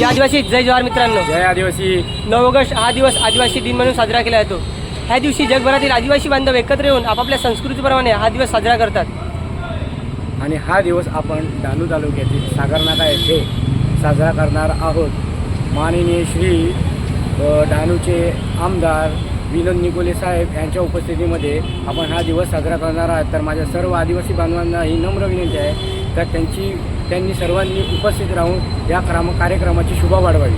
या आदिवासी जय जवाहर मित्रांनो. जय आदिवासी. नऊ ऑगस्ट हा दिवस आदिवासी दिन म्हणून साजरा केला जातो. ह्या दिवशी जगभरातील आदिवासी बांधव एकत्र येऊन आपापल्या संस्कृतीप्रमाणे हा दिवस साजरा करतात. आणि हा दिवस आपण डहाणू तालुक्यातील सागरनाका येथे साजरा करणार आहोत. माननीय श्री डानूचे डहाणूचे आमदार विनोद निकोले साहेब यांच्या उपस्थितीमध्ये आपण हा दिवस साजरा करणार आहोत. तर माझ्या सर्व आदिवासी बांधवांना ही नम्र विनंती आहे तर त्यांची त्यांनी सर्वांनी उपस्थित राहून या क्राम कार्यक्रमाची शुभा वाढवावी.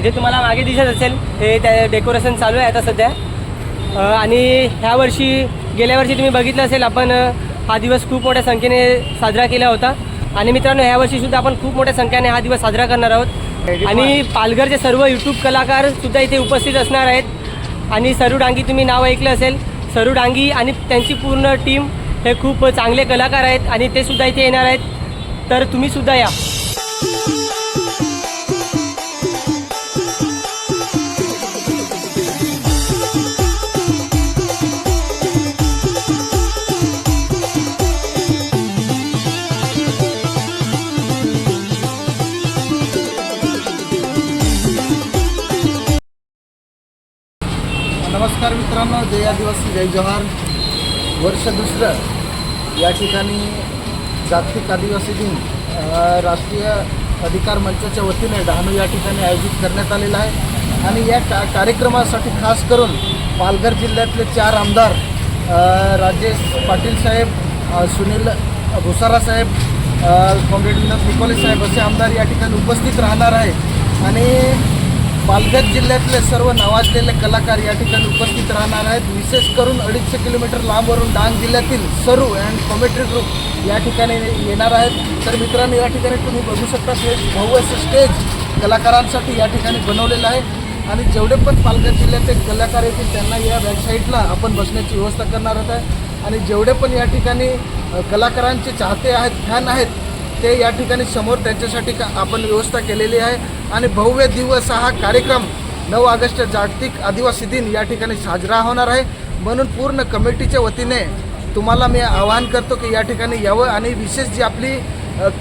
इथे तुम्हाला मागे दिसत असेल हे त्या डेकोरेशन चालू आहे आता सध्या. आणि ह्या वर्षी गेल्या वर्षी तुम्ही बघितलं असेल आपण हा दिवस खूप मोठ्या संख्येने साजरा केला होता. आणि मित्रांनो ह्या सुद्धा आपण खूप मोठ्या संख्येने हा दिवस साजरा करणार आहोत. आणि पालघरचे सर्व यूट्यूब कलाकार सुद्धा इथे उपस्थित असणार आहेत. आणि सरू डांगी तुम्ही नाव ऐकलं असेल. सरू डांगी आणि त्यांची पूर्ण टीम हे खूप चांगले कलाकार आहेत आणि ते सुद्धा इथे येणार आहेत. तर तुम्ही सुद्धा या. नमस्कार मित्रांनो जय आदिवासी जय जवाहर. वर्ष दुसरं. या ठिकाणी जागतिक आदिवासी दिन राष्ट्रीय अधिकार मंचाच्या वतीने डहाणू या ठिकाणी आयोजित करण्यात आलेला आहे. आणि या का कार्यक्रमासाठी खास करून पालघर जिल्ह्यातले चार आमदार राजेश पाटील साहेब सुनील भुसारा साहेब कॉम्रेड विनोद निकोले साहेब असे आमदार या ठिकाणी उपस्थित राहणार आहे आणि पालघर जिल्ह्यातले सर्व नावाजलेले कलाकार या ठिकाणी उपस्थित राहणार आहेत. विशेष करून अडीचशे किलोमीटर लांबवरून डांग जिल्ह्यातील सरू अँड कॉमेट्री ग्रुप या ठिकाणी येणार आहेत. तर मित्रांनो या ठिकाणी तुम्ही बघू शकता हे भव्य स्टेज कलाकारांसाठी या ठिकाणी बनवलेलं आहे. आणि जेवढे पण पालघर जिल्ह्याचे कलाकार येतील त्यांना या वेबसाईटला आपण बसण्याची व्यवस्था करणार आहोत. आहे आणि जेवढे पण या ठिकाणी कलाकारांचे चाहते आहेत फॅन आहेत ते या ठिकाणी समोर त्यांच्यासाठी का आपण व्यवस्था केलेली आहे. आणि भव्य दिवस हा कार्यक्रम नऊ ऑगस्ट जागतिक आदिवासी दिन या ठिकाणी साजरा होणार आहे. म्हणून पूर्ण कमिटीच्या वतीने तुम्हाला मी आवाहन करतो की या ठिकाणी यावं आणि विशेष जी आपली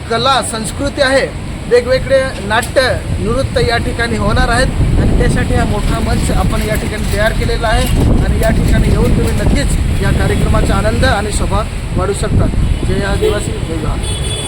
कला संस्कृती आहे वेगवेगळे नाट्य नृत्य या ठिकाणी होणार आहेत. आणि त्यासाठी हा मोठा मंच आपण या ठिकाणी तयार केलेला आहे. आणि या ठिकाणी येऊन तुम्ही नक्कीच या कार्यक्रमाचा आनंद आणि शोभा वाढू शकता जय आदिवासी जय जवाहर